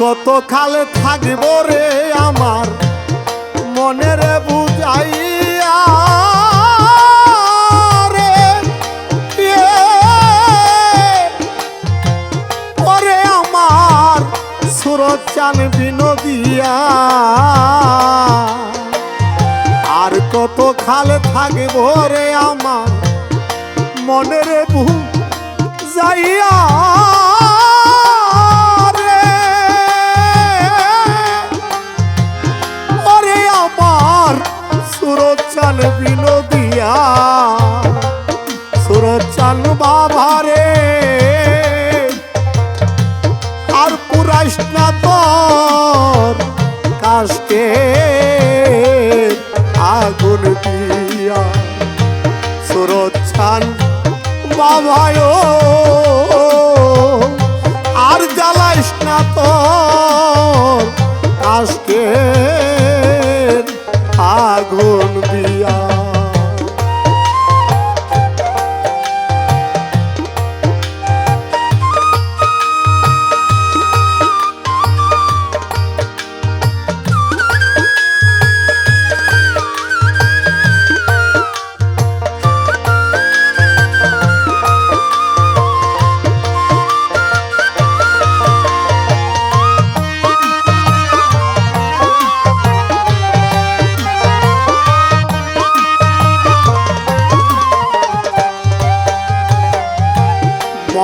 কত খালে থাকব রে আমার মনের বুঝাইয়া রে। ওরে আমার সুরত চান বিনোদিয়া, আর কত খালে থাকব রে আমার মনের বু না তোর কাশকে আগুন দিয়া। সুরত চান বাবায় আর জ্বালাইস না তোর কাশকে আগুন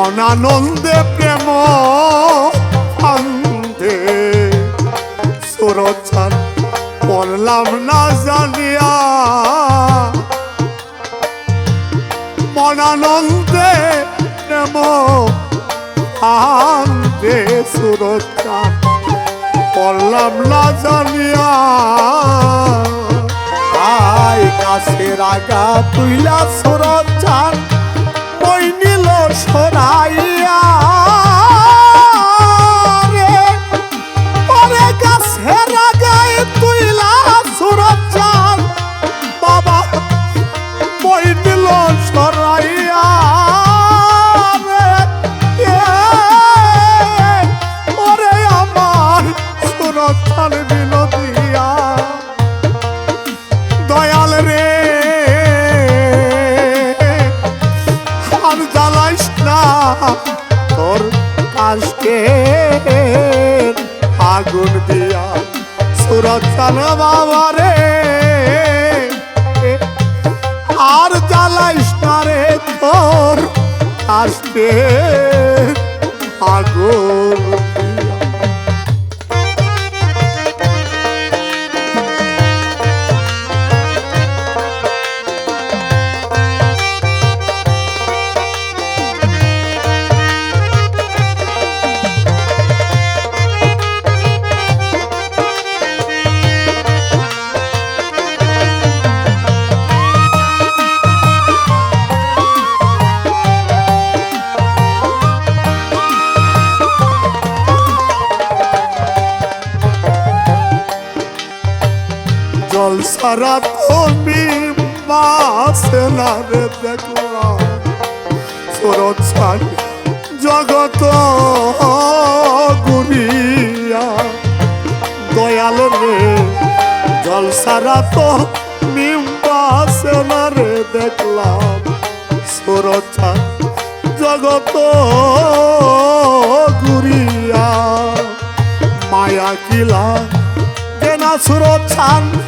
মনানন্দে প্রেম আন্দে সুরছান বললাম না জানিয়া। মনানন্দে প্রেম আন্দে সুরছান বললাম না জানিয়া। আই কাছের আগা তুইলা সুরছান। ওই নীল সরাইয়া আগুন দিয়া সুরক্ষা বাবা রে। আর জ্বালাইস না রে তোর আসতে। আগুন সারা তুমি মাসে না রে দেখলাম ছাড় জগত গুরিয়া দয়াল রে, জল সারা তো মিম্বাসে না রে দেখলাম ছাড় জগত গুরিয়া মায়া কিলা ছান ওরে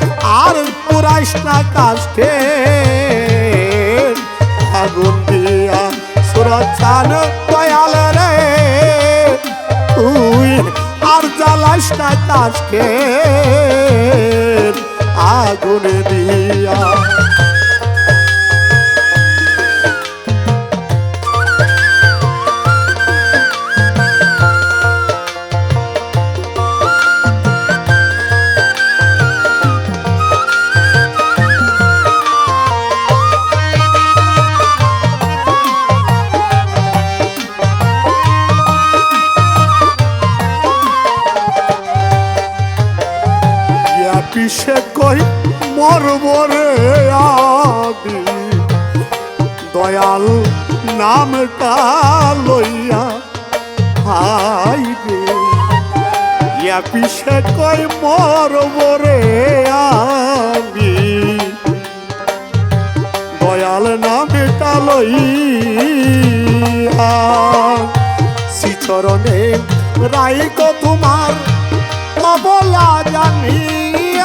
আর পুরাইস কাষ্টে আগুন দিয়া সুরচান দয়াল রে। তুই আর জ্বালাস না কাষ্টে আগুন দিয়া পিসে কই মরব রে আমি দয়াল নামটা লইয়া হাই রে। ইয়া পিসে কই মরব রে আমি দয়াল নামটা লইয়া। শ্রীচরণে রাইক তোমার কবলা জানিয়া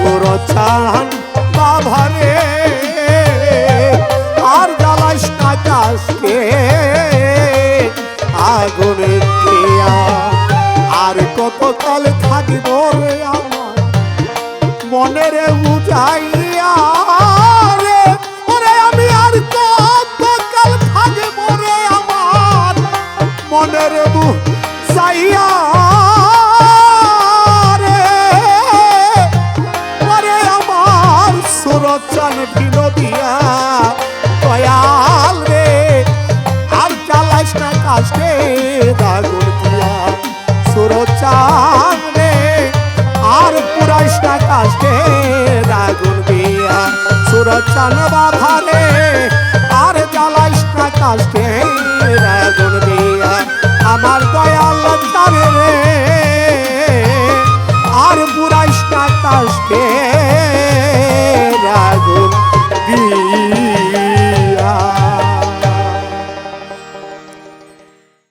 সুরত চান বাভারে আর জ্বালাইস না কাষ্টে আগুন আর কতকাল থাকিব রে আমার। বুঝাইয়া রে। ওরে আমি আর বুঝাইয়া দাগুন দিয়া। সুরচান রে, আর পুরাইস না কাজকে দাগুন দিয়া। সুরচান বাধারে আর জ্বালাইস না কাজকে দাগুন দিয়া।